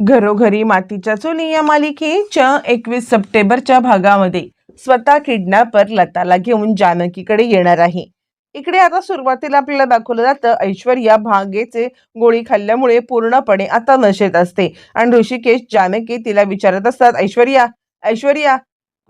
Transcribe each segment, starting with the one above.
घरोघरी मातीच्या चुली या मालिकेच्या एकवीस सप्टेंबरच्या भागामध्ये स्वतः किडनॅपर लताला घेऊन जानकीकडे येणार आहे. इकडे आता सुरुवातीला आपल्याला दाखवलं जातं ऐश्वर्या भांगेचे गोळी खाल्ल्यामुळे पूर्णपणे आता नशेत असते आणि ऋषिकेश जानकी तिला विचारत असतात ऐश्वर्या ऐश्वर्या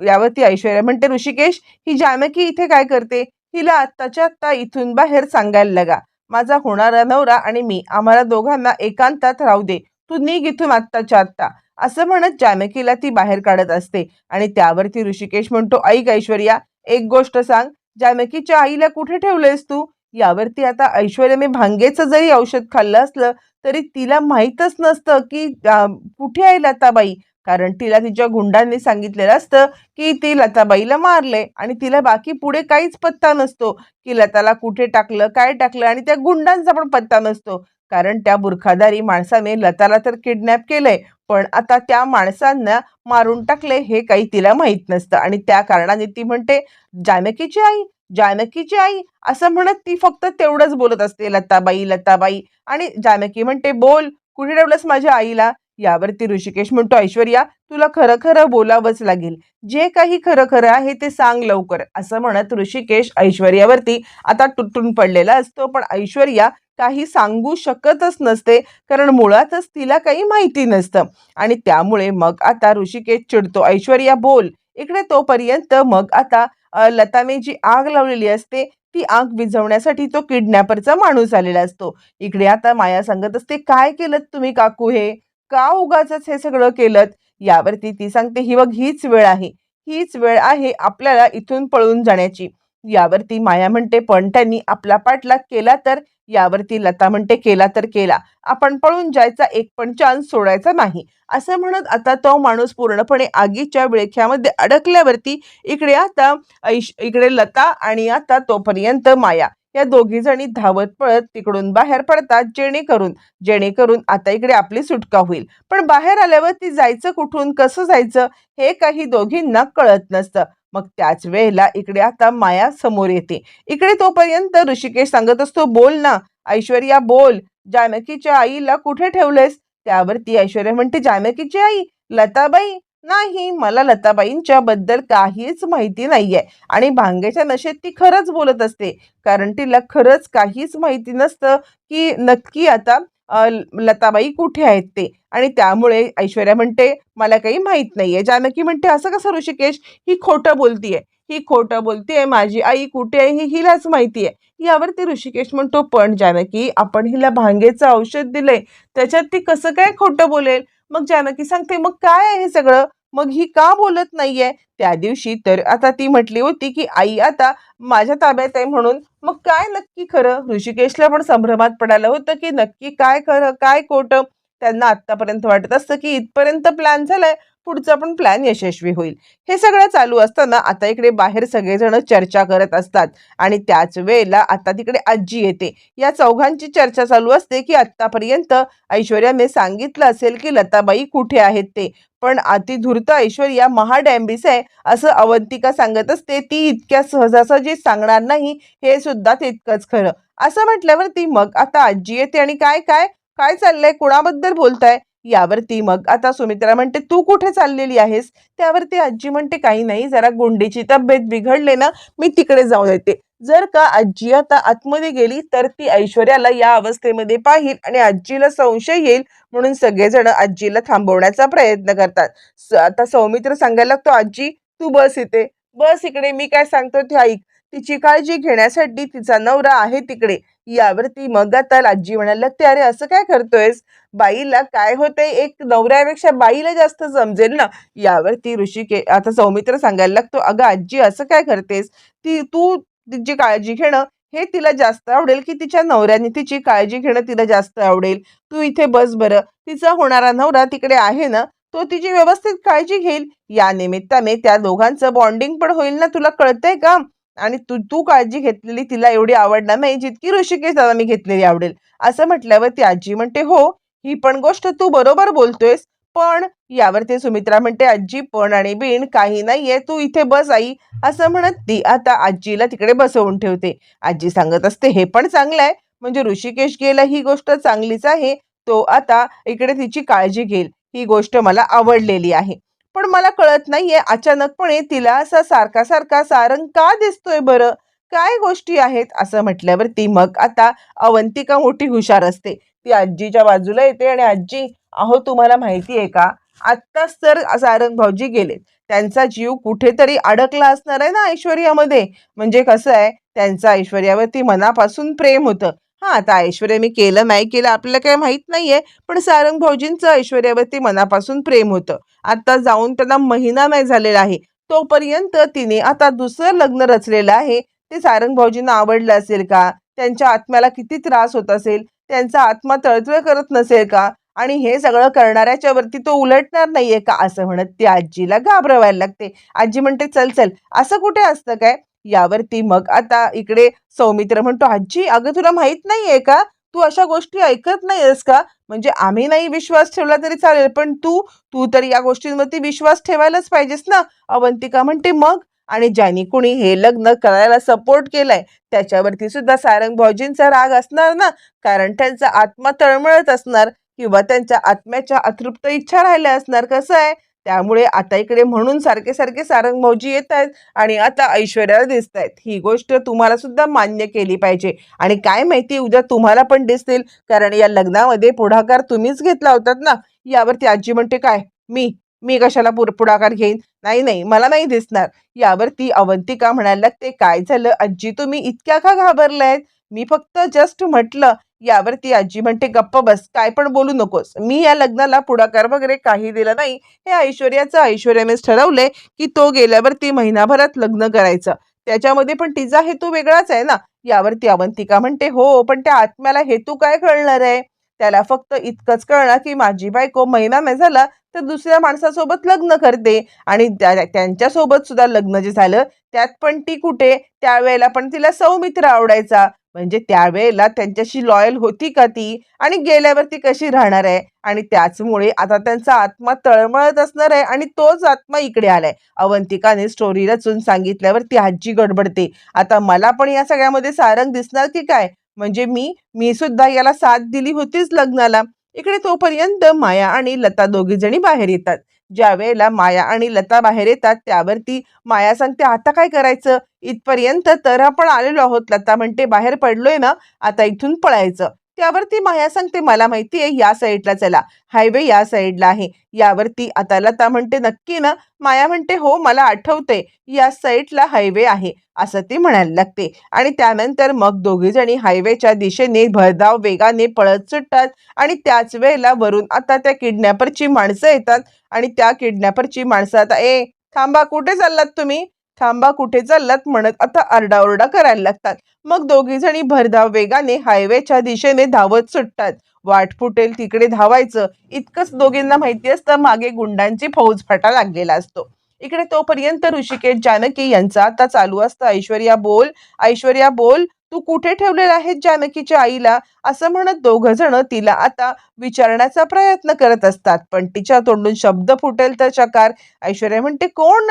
यावरती ऐश्वर्या म्हणते ऋषिकेश ही जानकी इथे काय करते? हिला आत्ताच्या आत्ता इथून बाहेर सांगायला लगा. माझा होणारा नवरा आणि मी आम्हाला दोघांना एकांतात राहू दे. तू निघ इथून आत्ताच्या आत्ता. असं म्हणत जानकीला ती बाहेर काढत असते. आणि त्यावरती ऋषिकेश म्हणतो ऐक ऐश्वर्या एक गोष्ट सांग. जानकीच्या आईला कुठे ठेवलंयस तू? यावरती आता ऐश्वर्याने भांगेचं जरी औषध खाल्लं असलं तरी तिला माहीतच नसतं की कुठे आहे लताबाई? कारण तिला तिच्या गुंडांनी सांगितलेलं असतं की ती लताबाईला मारले आणि तिला बाकी पुढे काहीच पत्ता नसतो की लताला कुठे टाकलं काय टाकलं? आणि त्या गुंडांचा पण पत्ता नसतो. कारण त्या बुरखादारी माणसाने लताला तर किडनॅप केलंय पण आता त्या माणसांना मारून टाकले हे काही तिला माहीत नसतं. आणि त्या कारणाने ती म्हणते जानकीची आई जानकीची आई असं म्हणत ती फक्त तेवढंच बोलत असते लताबाई लताबाई. आणि जानकी म्हणते बोल कुठे ठेवलंस माझ्या आईला? यावरती ऋषिकेश म्हणतो ऐश्वर्या तुला खरं खरं बोलावंच लागेल. जे काही खरं खरं आहे ते सांग लवकर. असं म्हणत ऋषिकेश ऐश्वर्यावरती आता तुटून पडलेला असतो पण ऐश्वर्या काही सांगू शकतच नसते कारण मुळातच तिला काही माहिती नसतं. आणि त्यामुळे मग आता ऋषिकेश चिडतो. ऐश्वर्या बोल. इकडे तोपर्यंत मग आता लताने जी आग लावलेली असते. ती आग विझवण्यासाठी तो किडनॅपरचा माणूस आलेला असतो. इकडे आता माया सांगत असते काय केलं तुम्ही काकू हे? का उगाच हे सगळं केलं यावरती ती सांगते ही बघ हीच वेळ आहे. हीच वेळ आहे आपल्याला इथून पळून जाण्याची. यावरती माया म्हणते पण त्यांनी आपला पाठलाग केला तर यावरती लता म्हणते केला तर केला. आपण पळून जायचा एक पण चान्स सोडायचा नाही. असं म्हणत आता तो माणूस पूर्णपणे आगीच्या विळख्यामध्ये अडकल्यावरती इकडे आता ऐश इकडे लता आणि आता तोपर्यंत माया. या दोघी जणी धावत पळत तिकडून बाहेर पडतात जेणेकरून जेणेकरून आता इकडे आपली सुटका होईल. पण बाहेर आल्यावर ती जायचं कुठून कसं जायचं हे काही दोघींना कळत नसतं. मग त्याच वेळेला इकडे आता माया समोर येते. इकडे तोपर्यंत ऋषिकेश सांगत असतो बोल ना ऐश्वर्या बोल. जानकीच्या आईला कुठे ठेवलंयस? त्यावरती ऐश्वर्या म्हणते जानकीची आई? लताबाई? नाही मला लताबाईंच्या बद्दल काहीच माहिती नाहीये. आणि भांग्याच्या नशेत ती खरंच बोलत असते. कारण तिला खरंच काहीच माहिती नसतं की नक्की आता लताबाई कुठे आहेत ते? आणि त्यामुळे ऐश्वर्या म्हणते मला काही माहीत नाहीये. जानकी म्हणते असं कसं ऋषिकेश? ही खोटं बोलतीये. ही खोटं बोलतीये. माझी आई कुठे आहे? ही हिलाच माहिती आहे यावरती ऋषिकेश म्हणतो पण जानकी आपण हिला भांगेचं औषध दिलंय. त्याच्यात ती कसं काय खोटं बोलेल? मग जानकी सांगते मग काय आहे हे सगळं? मग ही का बोलत नाहीये? त्या दिवशी तर आता ती म्हटली होती की आई आता माझ्या ताब्यात आहे म्हणून मग काय नक्की खरं? ऋषिकेशला पण संभ्रमात पडायला होतं की नक्की काय खरं? काय खोटं? त्यांना आत्तापर्यंत वाटत असतं की इथपर्यंत प्लॅन झालाय. पुढचा पण प्लॅन यशस्वी होईल. हे सगळं चालू असताना आता इकडे बाहेर सगळेजण चर्चा करत असतात आणि त्याच वेळेला आता तिकडे आजी येते. या चौघांची चर्चा चालू असते की आत्तापर्यंत ऐश्वर्याने सांगितलं असेल की लताबाई कुठे आहेत ते. पण अतिधूर्त ऐश्वर्या महाडॅम्बीस आहे असं अवंतिका सांगत असते ती इतक्या सहजासहजी सांगणार नाही हे सुद्धा तितकंच खरं. असं म्हटल्यावरती मग आता आजी येते आणि काय काय काय चाललंय? कुणाबद्दल बोलताय? यावरती मग आता सुमित्रा म्हणते तू कुठे चाललेली आहेस? त्यावरती आजी म्हणते काही नाही जरा गुंडीची तब्येत बिघडले ना मी तिकडे जाऊन येते. जर का आजी आता आतमध्ये गेली तर ती ऐश्वर्याला या अवस्थेमध्ये पाहिल आणि आजीला संशय येईल म्हणून सगळेजण आजीला थांबवण्याचा प्रयत्न करतात. स- आता सौमित्र सांगायला लागतो आजी तू बस इथे. बस इकडे मी काय सांगतो ते ऐक. तिची काळजी घेण्यासाठी तिचा नवरा आहे तिकडे. यावरती मग आता आजी म्हणायला लागते अरे असं काय करतोयस? बाईला काय होतंय? एक नवऱ्यापेक्षा बाईला जास्त समजेल ना? यावरती ऋषिके आता सौमित्र सांगायला लागतो अगं आजी असं काय करतेस? ती तू तिची काळजी घेणं हे तिला जास्त आवडेल की तिच्या नवऱ्याने तिची काळजी घेणं तिला जास्त आवडेल? तू इथे बस बरं. तिचा होणारा नवरा तिकडे आहे ना तो तिची व्यवस्थित काळजी घेईल. या निमित्ताने त्या दोघांचं बॉन्डिंग पण होईल ना तुला कळतंय का? आणि तू तू काळजी घेतलेली तिला एवढी आवडणार नाही जितकी ऋषिकेश दादा मी घेतलेली आवडेल. असं म्हटल्यावर ती आजी म्हणते हो ही पण गोष्ट तू बरोबर बोलतोयस पण यावरती सुमित्रा म्हणते आजी पण आणि बिण काही नाहीये तू इथे बस आई असं म्हणत ती आता आजीला तिकडे बसवून ठेवते. आजी सांगत असते हे पण चांगलं आहे म्हणजे ऋषिकेश गेला ही गोष्ट चांगलीच आहे तो आता इकडे तिची काळजी घेईल ही गोष्ट मला आवडलेली आहे. पण मला कळत नाहीये अचानकपणे तिला असा सारखा सारखा सारंग का दिसतोय बरं? काय गोष्टी आहेत? असं म्हटल्यावरती मग आता अवंतिका मोठी हुशार असते. ती आजीच्या बाजूला येते आणि आजी अहो तुम्हाला माहिती आहे का? आत्ताच तर सारंग भाऊजी गेलेत. त्यांचा जीव कुठेतरी अडकला असणार आहे ना ऐश्वर्यामध्ये. म्हणजे कसं आहे त्यांचा ऐश्वर्यावरती मनापासून प्रेम होतं. हा आता ऐश्वर्या मी केलं नाही केलं आपल्याला काही माहीत नाहीये पण सारंग भाऊजींचं ऐश्वर्यावरती मनापासून प्रेम होतं. आता जाऊन त्यांना महिना नाही झालेला आहे. तोपर्यंत तिने आता दुसरं लग्न रचलेलं आहे. ते सारंग भाऊजींना आवडलं असेल का? त्यांच्या आत्म्याला किती त्रास होत असेल? त्यांचा आत्मा तळतळ करत नसेल का? आणि हे सगळं करणाऱ्याच्या वरती तो उलटणार नाहीये का? असं म्हणत ती आजीला घाबरवायला लागते. आजी म्हणते चल चल असं कुठे असतं काय? यावरती मग आता इकडे सौमित्र म्हणतो आजी अगं तुला माहीत नाहीये का? तू अशा गोष्टी ऐकत नाहीयेस का? म्हणजे आम्ही नाही विश्वास ठेवला तरी चालेल पण तू तू तर या गोष्टींवरती विश्वास ठेवायलाच पाहिजेस ना. अवंतिका म्हणते मग? आणि ज्यांनी कुणी हे लग्न करायला सपोर्ट केलाय त्याच्यावरती सुद्धा सारंग भाऊजींचा राग असणार ना? कारण त्यांचा आत्मा तळमळत असणार किंवा त्यांच्या आत्म्याच्या अतृप्त इच्छा राहिल्या असणार कसं आहे? त्यामुळे आता इकडे म्हणून सारखे सारखे सारंग भाऊजी येत आहेत आणि आता ऐश्वर्याला दिसत आहेत. ही गोष्ट तुम्हाला सुद्धा मान्य केली पाहिजे. आणि काय माहिती उद्या तुम्हाला पण दिसतील. कारण या लग्नामध्ये पुढाकार तुम्हीच घेतला होतात ना? यावरती आजी म्हणते काय? मी? मी कशाला पुर पुढाकार घेईन? नाही नाही. मला नाही दिसणार. यावरती अवंतिका म्हणायला लागते काय झालं? आजी तुम्ही इतक्या का घाबरलायत मी फक्त जस्ट म्हटलं यावरती आजी म्हणते गप्प बस काय पण बोलू नकोस. मी या लग्नाला पुढाकार वगैरे काही दिलं नाही. हे ऐश्वर्याचं ऐश्वर्यानेच ठरवलंय की तो गेल्यावरती महिनाभरात लग्न करायचं. त्याच्यामध्ये पण तिचा हेतू वेगळाच आहे ना. यावरती अवंतिका म्हणते हो पण त्या आत्म्याला हेतू काय कळणार आहे? त्याला फक्त इतकंच कळणार की माझी बायको महिना नाही झाला तर दुसऱ्या माणसासोबत लग्न करते. आणि त्या त्यांच्यासोबत सुद्धा लग्न जे झालं त्यात पण ती कुठे? त्यावेळेला पण तिला सौमित्र आवडायचा. म्हणजे त्यावेळेला त्यांच्याशी लॉयल होती का ती? आणि गेल्यावर ती कशी राहणार आहे? आणि त्याचमुळे आता त्यांचा आत्मा तळमळत असणार आहे आणि तोच आत्मा इकडे आलाय. अवंतिकाने स्टोरी रचून सांगितल्यावर ती आजी गडबडते. आता मला पण या सगळ्यामध्ये सारंग दिसणार की काय? म्हणजे मी मी सुद्धा याला साथ दिली होतीच लग्नाला. इकडे तोपर्यंत माया आणि लता दोघी जणी बाहेर येतात. ज्या वेळेला माया आणि लता बाहेर येतात त्यावरती माया सांगते आता काय करायचं? इथपर्यंत तर आपण आलेलो आहोत. लता म्हणते बाहेर पडलोय ना आता इथून पळायचं. त्यावरती माया सांगते मला माहिती आहे या साईडला चला. हायवे या साईडला आहे. यावरती आता लता म्हणते नक्की ना? माया म्हणते हो मला आठवते या साईडला हायवे आहे. असं ती म्हणायला लागते. आणि त्यानंतर मग दोघी जणी हायवेच्या दिशेने भरधाव वेगाने पळत सुटतात. आणि त्याच वेळेला वरून आता त्या किडनॅपरची माणसं येतात. आणि त्या किडनॅपरची माणसं आता ए थांबा कुठे चाललात तुम्ही? थांबा कुठे चाललात म्हणत आता आरडाओरडा करायला लागतात. मग दोघी जणी भरधाव वेगाने हायवेच्या दिशेने धावत सुटतात. वाट फुटेल तिकडे धावायचं. इतकंच दोघींना माहिती असतं मागे गुंडांची फौज फाटा लागलेला असतो. इकडे तोपर्यंत ऋषिकेश जानकी यांचा आता चालू असतं. ऐश्वर्या बोल ऐश्वर्या बोल. तू कुठे ठेवलेला आहे जानकीच्या आईला? असं म्हणत दोघ जण तिला आता विचारण्याचा प्रयत्न करत असतात. पण तिच्या तोंडून शब्द फुटेल तर चकार ऐश्वर्या म्हणते कोण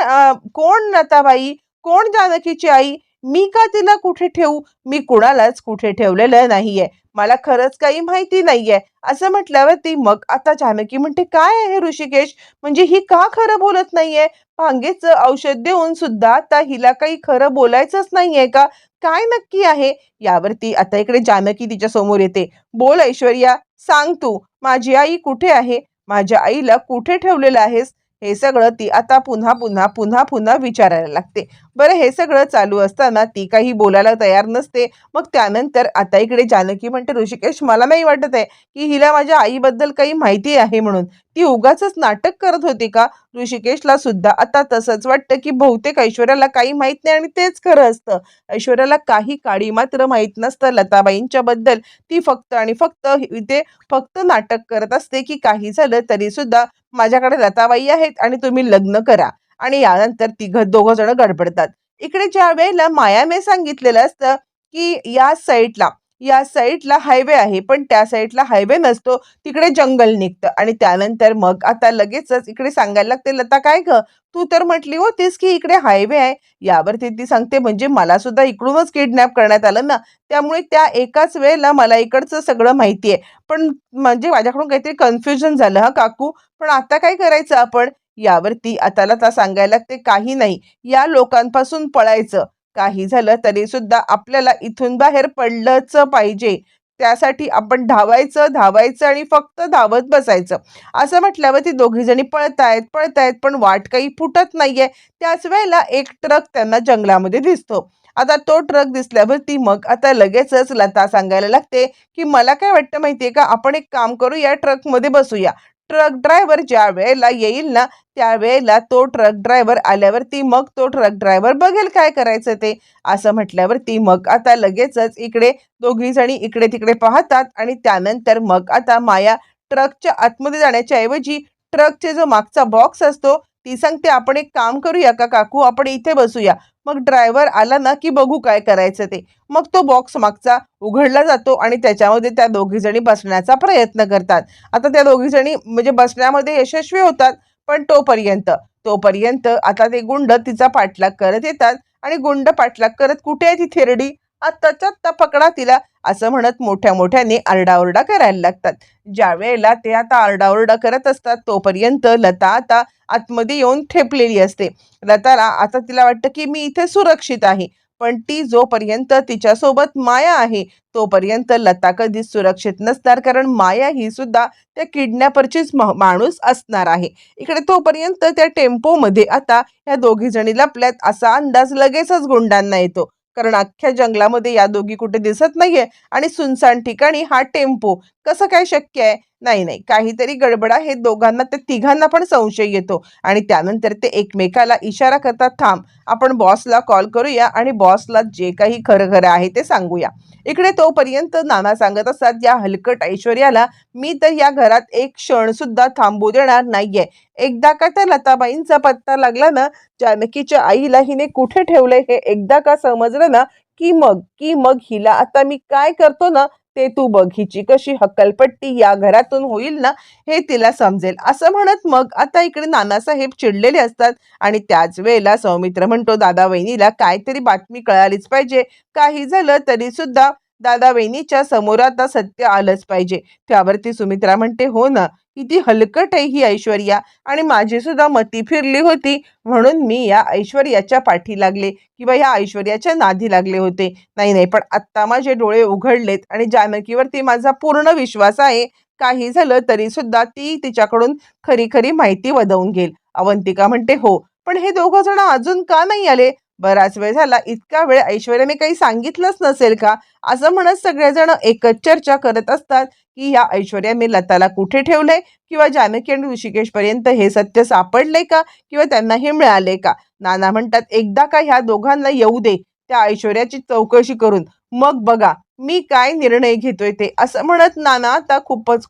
कोण लताबाई कोण जानकीची आई? मी का तिला कुठे ठेवू? मी कुणालाच कुठे ठेवलेलं नाहीये. मला खरंच काही माहिती नाहीये. असं म्हटल्यावर ती मग आता जानकी म्हणते काय आहे ऋषिकेश? म्हणजे ही का खरं बोलत नाहीये? भांगेचं औषध देऊन सुद्धा आता हिला काही खरं बोलायचंच नाहीये का? काय नक्की आहे? यावरती आता इकडे जानकी तिच्या समोर येते. बोल ऐश्वर्या सांग तू माझी आई कुठे आहे? माझ्या आईला कुठे ठेवलेलं आहेस? हे सगळं ती आता पुन्हा पुन्हा पुन्हा पुन्हा विचारायला लागते. बरं हे सगळं चालू असताना ती काही बोलायला तयार नसते. मग त्यानंतर आता इकडे जानकी म्हणते ऋषिकेश मला नाही वाटत आहे की हिला माझ्या आईबद्दल काही माहिती आहे म्हणून. ती उगाच नाटक करत होती का? ऋषिकेशला सुद्धा आता तसंच वाटतं की बहुतेक ऐश्वर्याला काही माहीत नाही आणि तेच खरं असतं. ऐश्वर्याला काही काळी मात्र माहीत नसतं लताबाईंच्या बद्दल. ती फक्त आणि फक्त इथे फक्त नाटक करत असते की काही झालं तरी सुद्धा माझ्याकडे लताबाई आहेत आणि तुम्ही लग्न करा. आणि यानंतर तिघ दोघं जण गडबडतात. इकडे ज्या वेळेला मायाने सांगितलेलं असतं की या साईडला या साईडला हायवे आहे पण त्या साईडला हायवे नसतो तिकडे जंगल निघतं. आणि त्यानंतर मग आता लगेचच इकडे सांगायला लागते लता काय ग? तू तर म्हटली होतीस की इकडे हायवे आहे. यावरती ती सांगते म्हणजे मला सुद्धा इकडूनच किडनॅप करण्यात आलं ना त्यामुळे त्या एकाच वेळेला मला इकडचं सगळं माहिती आहे. पण म्हणजे माझ्याकडून काहीतरी कन्फ्युजन झालं हा काकू पण आता काय करायचं आपण? यावरती आता लता सांगायला लागते काही नाही. या लोकांपासून पळायचं. काही झालं तरी सुद्धा आपल्याला इथून बाहेर पडलंच पाहिजे. त्यासाठी आपण धावायचं धावायचं आणि फक्त धावत बसायचं. असं म्हटल्यावर ती दोघी जणी पळतायत पळतायत पण वाट काही फुटत नाहीये. त्याच वेळेला एक ट्रक त्यांना जंगलामध्ये दिसतो. आता तो ट्रक दिसल्यावर ती मग आता लगेचच लता सांगायला लागते की मला काय वाटतं माहितीये का? आपण एक काम करू या ट्रकमध्ये बसूया. ट्रक ड्रायव्हर ज्या वेळेला येईल ना त्यावेळेला तो ट्रक ड्रायव्हर आल्यावरती मग तो ट्रक ड्रायव्हर बघेल काय करायचं ते. असं म्हटल्यावरती मग आता लगेचच इकडे दोघी जणी इकडे तिकडे पाहतात आणि त्यानंतर मग आता माया ट्रकच्या आतमध्ये जाण्याच्या ऐवजी ट्रकचे जो मागचा बॉक्स असतो ती सांगते आपण एक काम करूया का काकू? आपण इथे बसूया. मग ड्रायव्हर आला ना की बघू काय करायचं ते. मग तो बॉक्स मागचा उघडला जातो आणि त्याच्यामध्ये त्या दोघी जणी बसण्याचा प्रयत्न करतात. आता त्या दोघी जणी म्हणजे बसण्यामध्ये यशस्वी होतात पण तोपर्यंत तोपर्यंत आता ते गुंड तिचा पाठलाग करत येतात आणि गुंड पाठलाग करत कुठे आहे ती थेरडी? आत्ताच्या आत्ता पकडा तिला असं म्हणत मोठ्या मोठ्याने आरडाओरडा करायला लागतात. ज्या वेळेला ते आता आरडाओरडा करत असतात तोपर्यंत लता आता आतमध्ये येऊन ठेपलेली असते. लताला आता तिला वाटतं की मी इथे सुरक्षित आहे पण ती जोपर्यंत तिच्यासोबत माया आहे तोपर्यंत लता कधीच सुरक्षित नसणार कारण माया ही सुद्धा त्या किडनॅपरचीच म- माणूस असणार आहे. इकडे तोपर्यंत त्या टेम्पोमध्ये आता या दोघी जणी लपल्यात असा अंदाज लगेचच गुंडांना येतो. कारण अख्ख्या जंगलामध्ये या दोघी कुठे दिसत नाहीये. आणि सुनसान ठिकाणी हा टेम्पो कसं काय शक्य आहे? नाही नाही. काहीतरी गडबडा हे दोघांना त्या तिघांना पण संशय येतो. आणि त्यानंतर ते एकमेकाला इशारा करतात थांब आपण बॉसला कॉल करूया आणि बॉसला जे काही खरं खरं आहे ते सांगूया. इकडे तोपर्यंत नाना सांगत असतात या हलकट ऐश्वर्याला मी तर या घरात एक क्षण सुद्धा थांबू देणार नाहीये. एकदा का त्या लताबाईंचा पत्ता लागला ना जानकीच्या आईला हिने कुठे ठेवलंय हे एकदा का समजलं ना की मग की मग हिला आता मी काय करतो ना ते तू बघ हिची कशी हक्कलपट्टी या घरातून होईल ना हे तिला समजेल. असं म्हणत मग आता इकडे नानासाहेब चिडलेले असतात आणि त्याच वेळेला सौमित्र म्हणतो दादा वहिनीला काहीतरी बातमी कळालीच पाहिजे. काही झालं तरी सुद्धा दादा वहिनीच्या समोर आता सत्य आलंच पाहिजे. त्यावरती सुमित्रा म्हणते हो ना किती हलकट आहे ही ऐश्वर्या. आणि माझी सुद्धा मती फिरली होती. म्हणून मी या ऐश्वर्याच्या पाठी लागले किंवा या ऐश्वर्याच्या नादी लागले होते. नाही नाही पण आत्ता माझे डोळे उघडलेत आणि जानकीवरती माझा पूर्ण विश्वास आहे. काही झालं तरी सुद्धा ती तिच्याकडून खरी खरी माहिती वदवून घेईल. अवंतिका म्हणते हो पण हे दोघं जण अजून का नाही आले? बराच वेळ झाला. इतका वेळ ऐश्वर्याने काही सांगितलंच नसेल का? असं म्हणत सगळेजण एकच चर्चा करत असतात की या ऐश्वर्याने लताला कुठे ठेवलंय? किंवा जानकी आणि ऋषिकेशपर्यंत हे सत्य सापडले का? किंवा त्यांना हे मिळाले का? नाना म्हणतात एकदा का ह्या दोघांना येऊ दे त्या ऐश्वर्याची चौकशी करून. मग बघा मी काय निर्णय घेतोय ते. असं म्हणत नाना आता खूपच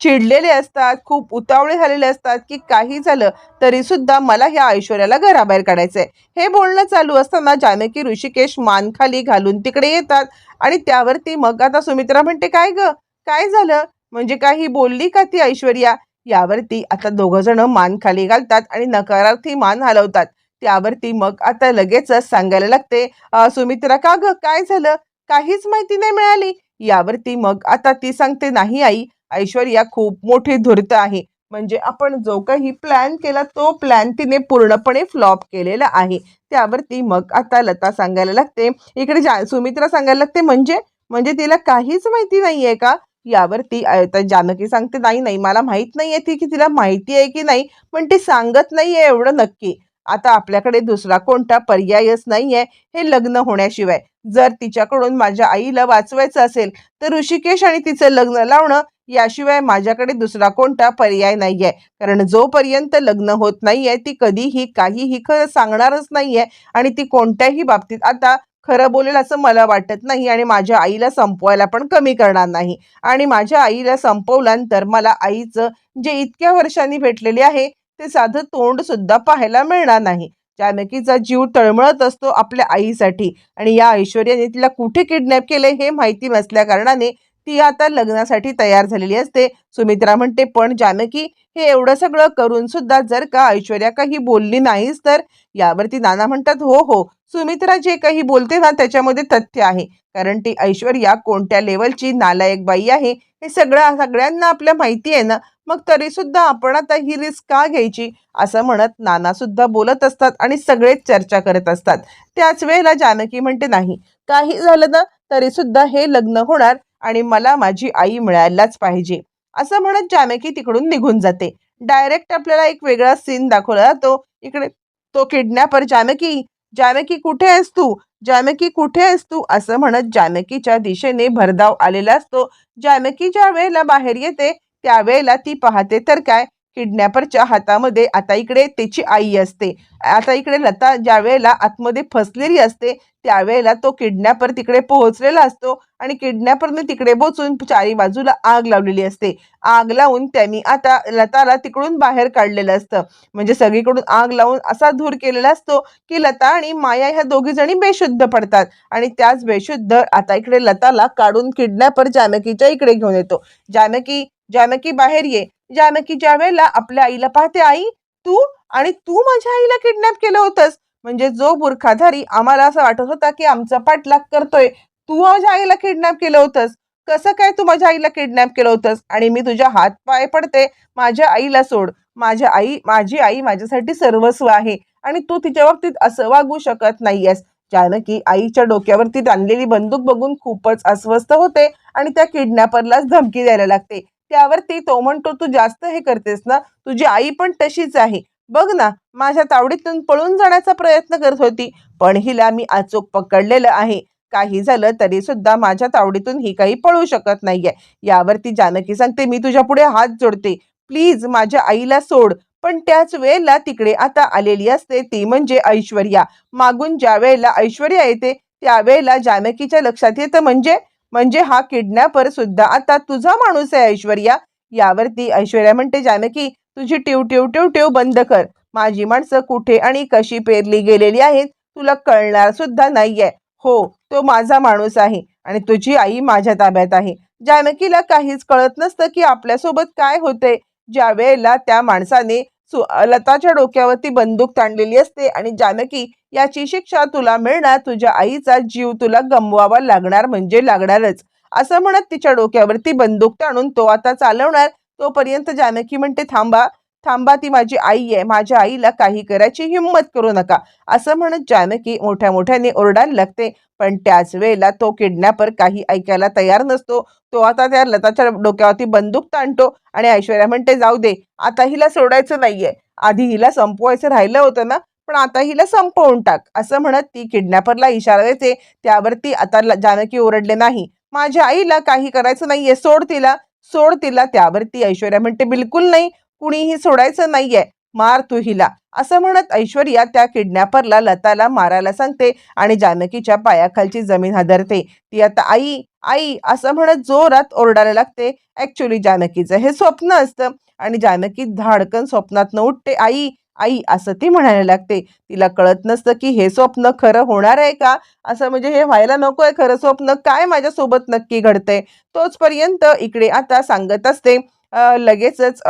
चिडलेले असतात खूप उतावळे झालेले असतात की काही झालं तरी सुद्धा मला ह्या ऐश्वर्याला घराबाहेर काढायचंय. हे बोलणं चालू असताना जानकी ऋषिकेश मान खाली घालून तिकडे येतात आणि त्यावरती मग आता सुमित्रा म्हणते काय ग? काय झालं? म्हणजे काही बोलली का ती ऐश्वर्या? यावरती आता दोघं जण मान खाली घालतात आणि नकारार्थी मान हलवतात. त्यावरती मग आता लगेचच सांगायला लागते सुमित्रा का ग? काय झालं? काहीच माहिती नाही मिळाली. यावरती मग आता ती सांगते नाही आई ऐश्वर्या खूप मोठी धूर्त आहे. म्हणजे आपण जो काही प्लॅन केला तो प्लॅन तिने पूर्णपणे फ्लॉप केलेला आहे. त्यावरती मग आता लता सांगायला लागते. इकडे जा सुमित्रा सांगायला लागते म्हणजे? म्हणजे तिला काहीच माहिती नाहीये का? यावरती जानकी सांगते नाही नाही मला माहीत नाहीये ती की तिला माहिती आहे की नाही पण ती सांगत नाहीये एवढं नक्की. आता आपल्याकडे दुसरा कोणता पर्यायच नाहीये हे लग्न होण्याशिवाय. जर तिच्याकडून माझ्या आईला वाचवायचं असेल तर ऋषिकेश आणि तिचं लग्न लावणं याशिवाय माझ्याकडे दुसरा कोणता पर्याय नाहीये. कारण जोपर्यंत लग्न होत नाहीये ती कधीही काहीही खरं सांगणारच नाहीये आणि ती कोणत्याही बाबतीत आता खरं बोलेल असं मला वाटत नाही आणि माझ्या आईला संपवायला पण कमी करणार नाही. आणि माझ्या आईला संपवल्यानंतर मला आईचं जे इतक्या वर्षांनी भेटलेले आहे ते साधं तोंड सुद्धा पाहायला मिळणार नाही. जानकीचा जीव तळमळत असतो आपल्या आईसाठी आणि या ऐश्वर्याने तिला कुठे किडनॅप केले हे माहिती नसल्या कारणाने ती आता लग्नासाठी तयार झालेली असते. सुमित्रा म्हणते पण जानकी हे एवढं सगळं करून सुद्धा जर का ऐश्वर्या काही बोलली नाहीच तर? यावरती नाना म्हणतात हो हो. सुमित्रा जे काही बोलते ना त्याच्यामध्ये तथ्य आहे. कारण ती ऐश्वर्या कोणत्या लेवलची नालायक बाई आहे हे सगळं सगळ्यांना आपल्या माहिती आहे ना. मग तरी सुद्धा आपण आता ही रिस्क का घ्यायची? असं म्हणत नाना सुद्धा बोलत असतात आणि सगळेच चर्चा करत असतात. त्याच वेळेला जानकी म्हणते नाही. काही झालं ना तरी सुद्धा हे लग्न होणार. आणि मला माझी आई मिळायलाच पाहिजे. असं म्हणत जानकी तिकडून निघून जाते. डायरेक्ट आपल्याला एक वेगळा सीन दाखवला जातो. इकडे तो किडनॅपर जानकी जानकी कुठे आहेस तू? जानकी कुठे आहेस तू? असं म्हणत जानकीच्या दिशेने भरधाव आलेला असतो. जानकी ज्या वेळेला बाहेर येते त्यावेळेला ती पाहते तर काय? किडनॅपरच्या हातामध्ये आता इकडे त्याची आई असते. आता इकडे लता ज्या वेळेला आतमध्ये फसलेली असते त्यावेळेला तो किडनॅपर तिकडे पोहोचलेला असतो आणि किडनॅपरने तिकडे बोचून चारी बाजूला आग लावलेली असते. आग लावून त्यांनी आता लताला तिकडून बाहेर काढलेलं असतं. म्हणजे सगळीकडून आग लावून असा धूर केलेला असतो की लता आणि माया ह्या दोघी जणी बेशुद्ध पडतात. आणि त्याच बेशुद्ध आता इकडे लताला काढून किडनॅपर जानकीच्या इकडे घेऊन येतो. जानकी जानकी बाहेर ये. जानकी ज्या वेळेला आपल्या आईला पाहते आई तू आणि तू माझ्या आईला किडनॅप केलं होतंस. म्हणजे जो बुरखाधारी आम्हाला असं वाटत होता की आमचा पाठलाग करतोय तू माझ्या आईला किडनॅप केलं होतंस. कसं काय तू माझ्या आईला किडनॅप केलं होतंस? आणि मी तुझ्या हात पाय पडते. माझ्या आईला सोड. माझ्या आई माझी आई माझ्यासाठी सर्वस्व आहे. आणि तू तिच्या बाबतीत असं वागू शकत नाहीयेस. जानकी आईच्या डोक्यावरती ताणलेली बंदूक बघून खूपच अस्वस्थ होते आणि त्या किडनॅपरलाच धमकी द्यायला लागते. त्यावरती तो म्हणतो तू जास्त हे करतेस ना तुझी आई पण तशीच आहे. बघ ना माझ्या तावडीतून पळून जाण्याचा प्रयत्न करत होती पण हिला मी अचूक पकडलेलं आहे. काही झालं तरी सुद्धा माझ्या तावडीतून ही काही पळू शकत नाहीये. यावरती जानकी सांगते मी तुझ्या पुढे हात जोडते. प्लीज माझ्या आईला सोड. पण त्याच वेळेला तिकडे आता आलेली असते ती म्हणजे ऐश्वर्या. मागून ज्या वेळेला ऐश्वर्या येते त्यावेळेला जानकीच्या लक्षात येतं म्हणजे म्हणजे हा किडनॅपर सुद्धा. आता तुझा माणूस आहे ऐश्वर्या. यावरती ऐश्वर्या म्हणते जानकी तुझी टिव टिव टिव टिव बंद कर. माझी माणसं कुठे आणि कशी पेरली गेलेली आहेत तुला कळणार सुद्धा नाहीये. हो तो माझा माणूस आहे आणि तुझी आई माझ्या ताब्यात आहे. जानकीला काहीच कळत नसतं की आपल्यासोबत काय होते. ज्या वेळेला त्या माणसाने लताच्या डोक्यावरती बंदूक ताणलेली असते आणि जानकी याची शिक्षा तुला मिळणार तुझ्या आईचा जीव तुला गमवावा लागणार म्हणजे लागणारच. असं म्हणत तिच्या डोक्यावरती बंदूक ताणून तो आता चालवणार. तोपर्यंत जानकी म्हणते थांबा थांबा ती माझी आई आहे. माझ्या आईला काही करायची हिंमत करू नका. असं म्हणत जानकी मोठ्या मोठ्याने ओरडायला लागते. पण त्याच वेळेला तो किडनॅपर काही ऐकायला तयार नसतो. तो आता त्या लताच्या डोक्यावरती बंदूक ताणतो आणि ऐश्वर्या म्हणते जाऊ दे. आता हिला सोडायचं नाहीये. आधी हिला संपवायचं राहिलं होतं ना पण आता हिला संपवून टाक. असं म्हणत ती किडनॅपरला इशारा देते. त्यावरती आता ल- जानकी ओरडले नाही. माझ्या आईला काही करायचं नाहीये. सोड तिला. सोड तिला. त्यावरती ऐश्वर्या म्हणते बिलकुल नाही. कुणीही सोडायचं नाहीये. मार तू हिला. असं म्हणत ऐश्वर्या त्या किडनॅपरला लताला मारायला सांगते आणि जानकीच्या पायाखालची जमीन हादरते. ती आता आई आई असं म्हणत जोरात ओरडायला लागते. ऍक्च्युली जानकीचं हे स्वप्न असतं आणि जानकी धाडकन स्वप्नात न उठते. आई आई असं ती म्हणायला लागते. तिला कळत नसतं की हे स्वप्न खरं होणार आहे का? असं म्हणजे हे व्हायला नको आहे खरं स्वप्न काय माझ्यासोबत नक्की घडतंय? तोचपर्यंत इकडे आता सांगत असते. लगेचच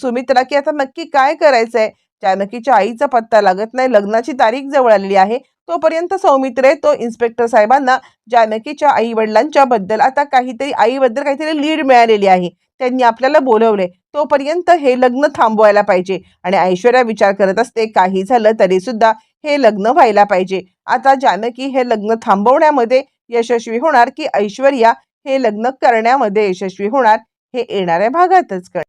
सुमित्रा की आता नक्की काय करायचं आहे जानकीच्या आईचा पत्ता लागत नाही. लग्नाची तारीख जवळ आलेली आहे. तोपर्यंत सौमित्रे तो इन्स्पेक्टर साहेबांना जानकीच्या आई वडिलांच्या बद्दल आता काहीतरी आईबद्दल काहीतरी लीड मिळालेली आहे. त्यांनी आपल्याला बोलवले तोपर्यंत हे लग्न थांबवायला पाहिजे. आणि ऐश्वर्या विचार करत असते काही झालं तरी सुद्धा हे लग्न व्हायला पाहिजे. आता जानकी हे लग्न थांबवण्यामध्ये यशस्वी होणार की ऐश्वर्या हे लग्न करण्यामध्ये यशस्वी होणार? हे येणाऱ्या भागातच कळ